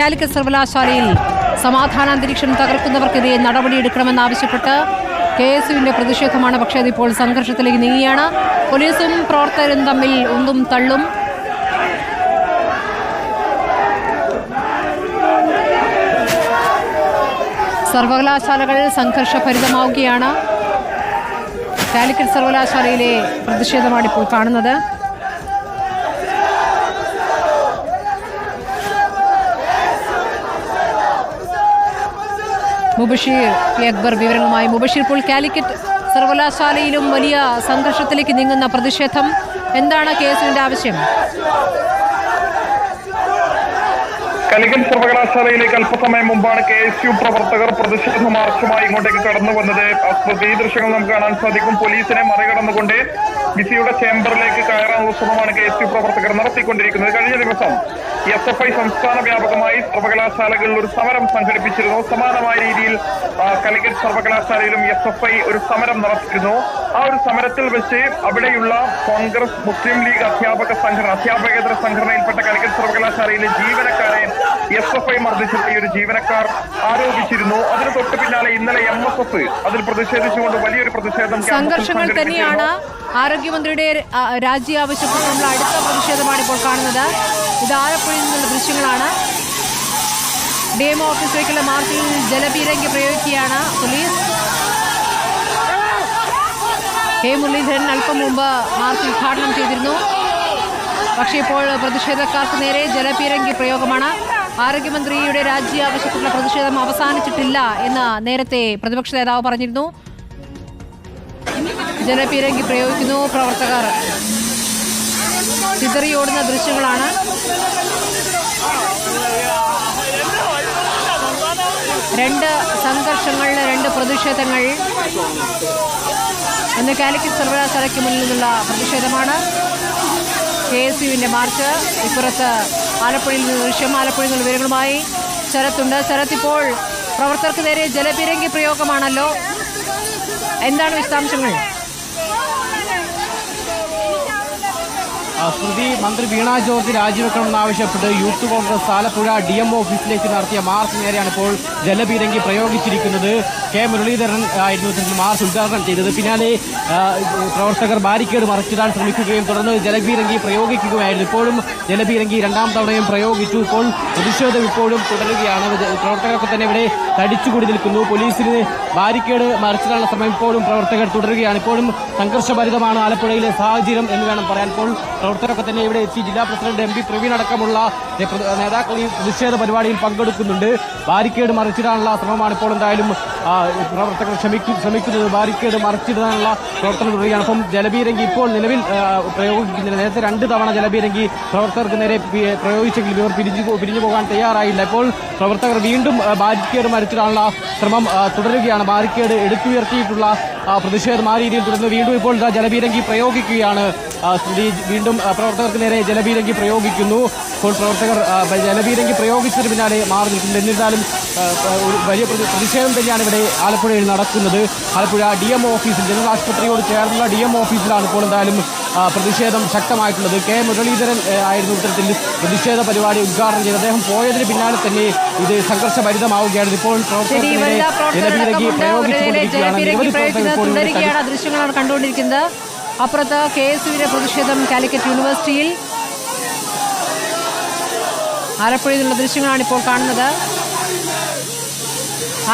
കാലിക്കറ്റ് സർവകലാശാലയിൽ സമാധാനാന്തരീക്ഷം തകർക്കുന്നവർക്കെതിരെ നടപടിയെടുക്കണമെന്നാവശ്യപ്പെട്ട് K S യുവിന്റെ പ്രതിഷേധമാണ്. പക്ഷേ അതിപ്പോൾ സംഘർഷത്തിലേക്ക് നീങ്ങിയാണ്. പോലീസും പ്രവർത്തകരും തമ്മിൽ ഒന്നും തള്ളും. സർവകലാശാലകൾ സംഘർഷഭരിതമാവുകയാണ്. കാലിക്കറ്റ് സർവകലാശാലയിലെ പ്രതിഷേധമാണ് ഇപ്പോൾ കാണുന്നത്. മുബഷീർ പി അക്ബർ വിവരങ്ങളുമായി. മുബഷീർ ഇപ്പോൾ കാലിക്കറ്റ് സർവകലാശാലയിലും വലിയ സംഘർഷത്തിലേക്ക് നീങ്ങുന്ന പ്രതിഷേധം. എന്താണ് കേസിന്റെ ആവശ്യം? കാലിക്കറ്റ് സർവകലാശാലയിലേക്ക് അല്പസമയം മുമ്പാണ് കെ എസ് യു പ്രവർത്തകർ പ്രതിഷേധ മാർച്ചുമായി ഇങ്ങോട്ടേക്ക് കടന്നു വന്നത്. ഈ ദൃശ്യങ്ങൾ നമുക്ക് കാണാൻ സാധിക്കും. പോലീസിനെ മറികടന്നുകൊണ്ട് വിസിയുടെ ചേംബറിലേക്ക് കയറാനുള്ള ശ്രമമാണ് കെ എസ് യു പ്രവർത്തകർ നടത്തിക്കൊണ്ടിരിക്കുന്നത്. കഴിഞ്ഞ ദിവസം എസ് എഫ് ഐ സംസ്ഥാന വ്യാപകമായി സർവകലാശാലകളിൽ ഒരു സമരം സംഘടിപ്പിച്ചിരുന്നു. സമാനമായ രീതിയിൽ കലിക്കറ്റ് സർവകലാശാലയിലും എസ് എഫ് ഐ ഒരു സമരം നടത്തിയിരുന്നു. ആ ഒരു സമരത്തിൽ വെച്ച് അവിടെയുള്ള കോൺഗ്രസ് മുസ്ലിം ലീഗ് അധ്യാപക സംഘടന അധ്യാപകേതര സംഘടനയിൽപ്പെട്ട കലിക്കറ്റ് സർവകലാശാലയിലെ ജീവനക്കാരെ എസ് എഫ് ഐ മർദ്ദിച്ചിട്ട് ഒരു ജീവനക്കാർ ആരോപിച്ചിരുന്നു. അതിന് തൊട്ട് പിന്നാലെ ഇന്നലെ എം എസ് എഫ് അതിൽ പ്രതിഷേധിച്ചുകൊണ്ട് വലിയൊരു പ്രതിഷേധം സംഘർഷങ്ങൾ തന്നെയാണ്. ആരോഗ്യമന്ത്രിയുടെ രാജി ആവശ്യപ്പെട്ടുള്ള അടുത്ത പ്രതിഷേധമാണ് ഇപ്പോൾ കാണുന്നത്. ഇത് ആലപ്പുഴയിൽ നിന്നുള്ള ദൃശ്യങ്ങളാണ്. ഡി എം ഓഫീസിലേക്കുള്ള മാർച്ചിൽ ജലപീരങ്കി പ്രയോഗിക്കുകയാണ് പോലീസ്. കെ മുരളീധരൻ അല്പം മുമ്പ് മാർച്ച് ഉദ്ഘാടനം ചെയ്തിരുന്നു. പക്ഷേ ഇപ്പോൾ പ്രതിഷേധക്കാർക്ക് നേരെ ജലപീരങ്കി പ്രയോഗമാണ്. ആരോഗ്യമന്ത്രിയുടെ രാജി ആവശ്യത്തിലുള്ള പ്രതിഷേധം അവസാനിച്ചിട്ടില്ല എന്ന് നേരത്തെ പ്രതിപക്ഷ നേതാവ് പറഞ്ഞിരുന്നു. ജലപീരങ്കി പ്രയോഗിക്കുന്നു പ്രവർത്തകർ. ചിതറിയോടുന്ന ദൃശ്യങ്ങളാണ്. രണ്ട് സംഘർഷങ്ങൾ രണ്ട് പ്രതിഷേധങ്ങൾ. ഒന്ന് കാലിക്കറ്റ് സർവകലാശാലയ്ക്ക് മുന്നിൽ നിന്നുള്ള പ്രതിഷേധമാണ്. കെ എസ് യുവിന്റെ മാർച്ച്. ഇപ്പുറത്ത് ആലപ്പുഴയിൽ നിന്ന് ദൃശ്യം ആലപ്പുഴയിൽ നിന്ന് വിവരങ്ങളുമായി ശരത്തുണ്ട്. ശരത്ത് ഇപ്പോൾ പ്രവർത്തകർക്ക് നേരെ ജലപീരങ്കി പ്രയോഗമാണല്ലോ. എന്താണ് വിശദാംശങ്ങൾ? സ്മൃതി മന്ത്രി Veena George രാജിവെക്കണമെന്നാവശ്യപ്പെട്ട് youth congress Alappuzha D M ഓഫീസിലേക്ക് നടത്തിയ മാർച്ച് നേരെയാണ് ഇപ്പോൾ ജലപീരങ്കി പ്രയോഗിച്ചിരിക്കുന്നത്. കെ മുരളീധരൻ ആയിരുന്നു ഇതിന് മാർച്ച് ഉദ്ഘാടനം ചെയ്തത്. പിന്നാലെ പ്രവർത്തകർ ബാരിക്കേഡ് മറിച്ചിടാൻ ശ്രമിക്കുകയും തുടർന്ന് ജലപീരങ്കി പ്രയോഗിക്കുകയായിരുന്നു. ഇപ്പോഴും ജലപീരങ്കി രണ്ടാം തവണയും പ്രയോഗിച്ചു. ഇപ്പോൾ പ്രതിഷേധം ഇപ്പോഴും തുടരുകയാണ്. പ്രവർത്തകർക്ക് തന്നെ ഇവിടെ തടിച്ചുകൂടി നിൽക്കുന്നു. പോലീസിന് ബാരിക്കേഡ് മറിച്ചിടാനുള്ള ശ്രമം ഇപ്പോഴും പ്രവർത്തകർ തുടരുകയാണ്. ഇപ്പോഴും സംഘർഷഭരിതമാണ് ആലപ്പുഴയിലെ സാഹചര്യം എന്ന് വേണം പറയാൻ. ഇപ്പോൾ പ്രവർത്തകരൊക്കെ തന്നെ ഇവിടെ എത്തി. ജില്ലാ പ്രസിഡന്റ് എം പി പ്രവീൺ അടക്കമുള്ള നേതാക്കൾ ഈ പ്രതിഷേധ പരിപാടിയിൽ പങ്കെടുക്കുന്നുണ്ട്. ബാരിക്കേഡ് മറിച്ചിടാനുള്ള ശ്രമമാണ് ഇപ്പോൾ എന്തായാലും പ്രവർത്തകർ ശ്രമിക്കും ശ്രമിക്കുന്നത് ബാരിക്കേഡ് മറിച്ചിടാനുള്ള പ്രവർത്തനം തുടരുകയാണ്. അപ്പം ജലബീരങ്കി ഇപ്പോൾ നിലവിൽ പ്രയോഗിക്കുന്നില്ല. നേരത്തെ രണ്ട് തവണ ജലബീരങ്കി പ്രവർത്തകർക്ക് നേരെ പ്രയോഗിച്ചെങ്കിലും ഇവർ പിരിഞ്ഞു പിരിഞ്ഞു പോകാൻ തയ്യാറായില്ല. ഇപ്പോൾ പ്രവർത്തകർ വീണ്ടും ബാരിക്കേഡ് മറിച്ചിടാനുള്ള ശ്രമം തുടരുകയാണ്. ബാരിക്കേഡ് എടുത്തുയർത്തിയിട്ടുള്ള പ്രതിഷേധം ആ രീതിയിൽ തുടർന്ന് വീണ്ടും ഇപ്പോൾ ജലബീരങ്കി പ്രയോഗിക്കുകയാണ്. വീണ്ടും പ്രവർത്തകർക്ക് നേരെ ജലബീരങ്കി പ്രയോഗിക്കുന്നു. ഇപ്പോൾ പ്രവർത്തകർ ജലബീരങ്കി പ്രയോഗിച്ചതിന് പിന്നാലെ മാറി നിൽക്കുന്നുണ്ട് എന്നിരുന്നാലും വലിയ പ്രതിഷേധം തന്നെയാണ് ഇവിടെ ആലപ്പുഴയിൽ നടക്കുന്നത്. ആലപ്പുഴ ഡി എം ഓഫീസിൽ ജനറൽ ആശുപത്രിയോട് ചേർന്നുള്ള ഡി എം ഓഫീസിലാണ് ഇപ്പോൾ എന്തായാലും പ്രതിഷേധം ശക്തമായിട്ടുള്ളത്. കെ. മുരളീധരൻ ആയിരുന്നു ഇത്തരത്തിൽ പ്രതിഷേധ പരിപാടി ഉദ്ഘാടനം ചെയ്തത്. അദ്ദേഹം പോയതിന് പിന്നാലെ തന്നെ ഇത് സംഘർഷഭരിതമാവുകയാണ് ഇപ്പോൾ ദൃശ്യങ്ങളാണ് കണ്ടുകൊണ്ടിരിക്കുന്നത്. അപ്പുറത്ത് കെ. എസ്. യുവിന്റെ പ്രതിഷേധം കാലിക്കറ്റ് യൂണിവേഴ്സിറ്റിയിൽ. ആലപ്പുഴയിൽ നിന്നുള്ള ദൃശ്യങ്ങളാണ് ഇപ്പോൾ കാണുന്നത്.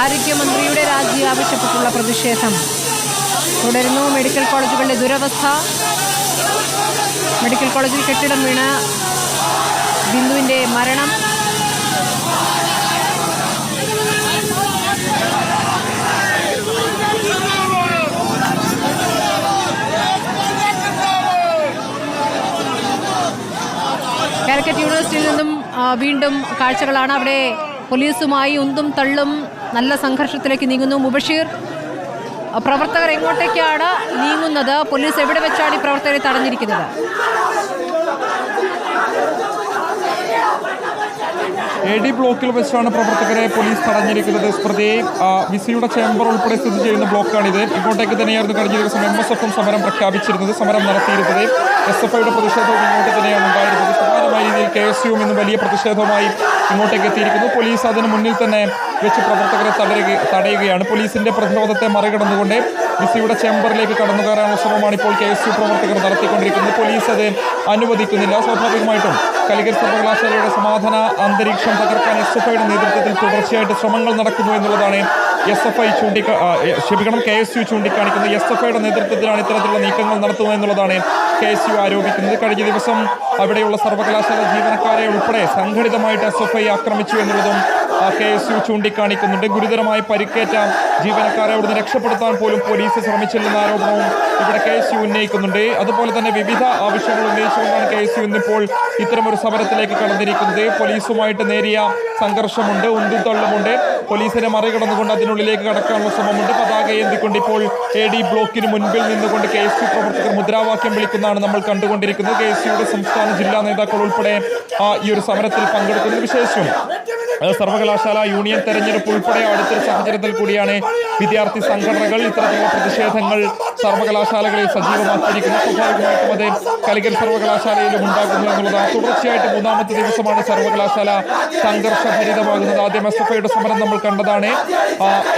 ആരോഗ്യമന്ത്രിയുടെ രാജി ആവശ്യപ്പെട്ടുള്ള പ്രതിഷേധം. തുടരുന്നു മെഡിക്കൽ കോളേജുകളുടെ ദുരവസ്ഥ. മെഡിക്കൽ കോളേജിൽ കെട്ടിടം വീണ് ബിന്ദുവിന്റെ മരണം. കാലിക്കറ്റ് യൂണിവേഴ്സിറ്റിയിൽ നിന്നും വീണ്ടും കാഴ്ചകളാണ്. അവിടെ പോലീസുമായി ഉന്തും തള്ളും നല്ല സംഘർഷത്തിലേക്ക് നീങ്ങുന്നു. മുബഷീർ പ്രവർത്തകർ എങ്ങോട്ടേക്കാണ് നീങ്ങുന്നത്? പോലീസ് എവിടെ വെച്ചാണ് ഈ പ്രവർത്തകരെ തടഞ്ഞിരിക്കുന്നത്? എ ഡി ബ്ലോക്കിൽ വെച്ചാണ് പ്രവർത്തകരെ പോലീസ് തടഞ്ഞിരിക്കുന്നത്. സ്മൃതി വിസിയുടെ ചേംബർ ഉൾപ്പെടെ സ്ഥിതി ചെയ്യുന്ന ബ്ലോക്കാണിത്. ഇങ്ങോട്ടേക്ക് തന്നെയായിരുന്നു കഴിഞ്ഞ ദിവസം എം എസ് എഫും സമരം പ്രഖ്യാപിച്ചിരുന്നത്. സമരം നടത്തിയിരുന്നത് എസ് എഫ് ഐയുടെ പ്രതിഷേധവും ഇങ്ങോട്ട് തന്നെയാണ് ഉണ്ടായിരുന്നത്. സമാനമായ രീതിയിൽ കെ എസ് യുവും ഇന്ന് വലിയ പ്രതിഷേധവുമായി ഇങ്ങോട്ടേക്ക് എത്തിയിരിക്കുന്നു. പോലീസ് അതിന് മുന്നിൽ തന്നെ വെച്ച് പ്രവർത്തകരെ തടയുക തടയുകയാണ്. പോലീസിന്റെ പ്രതിരോധത്തെ മറികടന്നുകൊണ്ട് വിസിയുടെ ചേംബറിലേക്ക് കടന്നു കയറാനുള്ള ശ്രമമാണ് ഇപ്പോൾ കെ എസ് യു പ്രവർത്തകർ നടത്തിക്കൊണ്ടിരിക്കുന്നത്. പോലീസ് അത് അനുവദിക്കുന്നില്ല. സ്വാഭാവികമായിട്ടും കാലിക്കറ്റ് സർവകലാശാലയുടെ സമാധാന അന്തരീക്ഷം തകർക്കാൻ എസ് എഫ് ഐയുടെ നേതൃത്വത്തിൽ തുടർച്ചയായിട്ട് ശ്രമങ്ങൾ നടക്കുന്നു എന്നുള്ളതാണ് എസ് എഫ് ഐ ചൂണ്ടിക്കാ ക്ഷമിക്കണം കെ എസ് യു ചൂണ്ടിക്കാണിക്കുന്നത് എസ് എഫ് ഐയുടെ നേതൃത്വത്തിലാണ് ഇത്തരത്തിലുള്ള നീക്കങ്ങൾ നടത്തുന്നത് എന്നുള്ളതാണ് കെ എസ് യു ആരോപിക്കുന്നത്. കഴിഞ്ഞ ദിവസം അവിടെയുള്ള സർവകലാശാല ജീവനക്കാരെ ഉൾപ്പെടെ സംഘടിതമായിട്ട് എസ് എഫ് ഐ ആക്രമിച്ചു എന്നുള്ളതും കെ എസ് യു ചൂണ്ടിക്കാണിക്കുന്നുണ്ട്. ഗുരുതരമായി പരിക്കേറ്റ ജീവനക്കാരെ അവിടുന്ന് രക്ഷപ്പെടുത്താൻ പോലും പോലീസ് ശ്രമിച്ചില്ലെന്ന ആരോപണവും ഇവിടെ കെ എസ് യു ഉന്നയിക്കുന്നുണ്ട്. അതുപോലെ തന്നെ വിവിധ ആവശ്യങ്ങൾ ഉന്നയിച്ചുകൊണ്ടാണ് കെ എസ് യു ഇന്നിപ്പോൾ ഇത്തരമൊരു സമരത്തിലേക്ക് കടന്നിരിക്കുന്നത്. പോലീസുമായിട്ട് നേരിയ സംഘർഷമുണ്ട് ഉന്തിത്തള്ളമുണ്ട്. തള്ളുമുണ്ട് പോലീസിനെ മറികടന്നുകൊണ്ട് അതിനുള്ളിലേക്ക് കടക്കാനുള്ള ശ്രമമുണ്ട്. പതാക ഏന്തിക്കൊണ്ട് ഇപ്പോൾ എ ഡി ബ്ലോക്കിന് മുൻപിൽ നിന്നുകൊണ്ട് കെ എസ് യു പ്രവർത്തകർ മുദ്രാവാക്യം വിളിക്കുന്നതാണ് നമ്മൾ കണ്ടുകൊണ്ടിരിക്കുന്നത്. കെ എസ് യുടെ സംസ്ഥാന ജില്ലാ നേതാക്കൾ ഉൾപ്പെടെ ഈ ഒരു സമരത്തിൽ പങ്കെടുക്കുന്നത്. വിശേഷം? അത് സർവകലാശാല യൂണിയൻ തെരഞ്ഞെടുപ്പ് ഉൾപ്പെടെ അടുത്തൊരു സാഹചര്യത്തിൽ കൂടിയാണ് വിദ്യാർത്ഥി സംഘടനകൾ ഇത്തരത്തിലുള്ള പ്രതിഷേധങ്ങൾ സർവകലാശാലകളിൽ സജീവമാക്കിയിരിക്കുന്നത് സ്വാഭാവികമായിട്ടും അത് സർവകലാശാലയിലും ഉണ്ടാകുന്നു എന്നുള്ളതാണ്. തുടർച്ചയായിട്ട് മൂന്നാമത്തെ ദിവസമാണ് സർവകലാശാല സംഘർഷഭരിതമാകുന്നത്. ആദ്യം എസ് എഫ് ഐയുടെ സമരം നമ്മൾ കണ്ടതാണ്.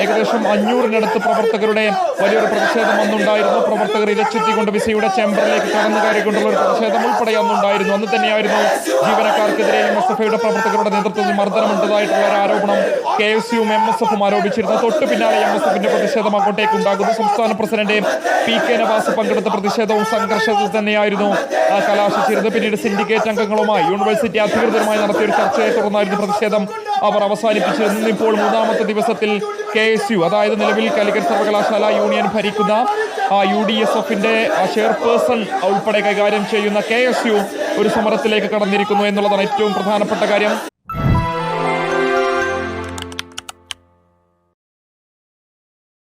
ഏകദേശം അഞ്ഞൂറിനടുത്ത് പ്രവർത്തകരുടെ വലിയൊരു പ്രതിഷേധം അന്നുണ്ടായിരുന്നു. പ്രവർത്തകർ ഇരച്ചെത്തിക്കൊണ്ട് വിസയുടെ ചേംബറിലേക്ക് കടന്നു കയറിക്കൊണ്ടുള്ള ഒരു പ്രതിഷേധം ഉൾപ്പെടെ അന്നുണ്ടായിരുന്നു. അന്ന് തന്നെയായിരുന്നു ജീവനക്കാർക്കെതിരെയും എസ് എഫ് ഐയുടെ പ്രവർത്തകരുടെ നേതൃത്വത്തിൽ മർദ്ദനമുണ്ടതായിട്ടുള്ള ഒരു ആരോപണം കെ എസ് യുവും എം എസ് എഫും ആരോപിച്ചിരുന്നു തൊട്ടു പിന്നാലെ എം എസ് എഫിന്റെ പ്രതിഷേധം അങ്ങോട്ടേക്ക് ഉണ്ടാകുന്നു. സംസ്ഥാന പ്രസിഡന്റ് പി കെ നവാസ് പങ്കെടുത്ത പ്രതിഷേധവും സംഘർഷത്തിൽ തന്നെയായിരുന്നു കലാശിച്ചിരുന്നത്. പിന്നീട് സിൻഡിക്കേറ്റ് അംഗങ്ങളുമായി യൂണിവേഴ്സിറ്റി അധികൃതരുമായി നടത്തിയ ഒരു ചർച്ചയെ തുടർന്നായിരുന്നു പ്രതിഷേധം അവർ അവസാനിപ്പിച്ചിരുന്നു ഇപ്പോൾ മൂന്നാമത്തെ ദിവസത്തിൽ കെ എസ് യു അതായത് നിലവിൽ കാലിക്കറ്റ് സർവകലാശാല യൂണിയൻ ഭരിക്കുന്ന യു ഡി എസ് എഫിന്റെ ചെയർപേഴ്സൺ ഉൾപ്പെടെ കൈകാര്യം ചെയ്യുന്ന കെ എസ് യു ഒരു സമരത്തിലേക്ക് കടന്നിരിക്കുന്നു എന്നുള്ളതാണ് ഏറ്റവും പ്രധാനപ്പെട്ട കാര്യം.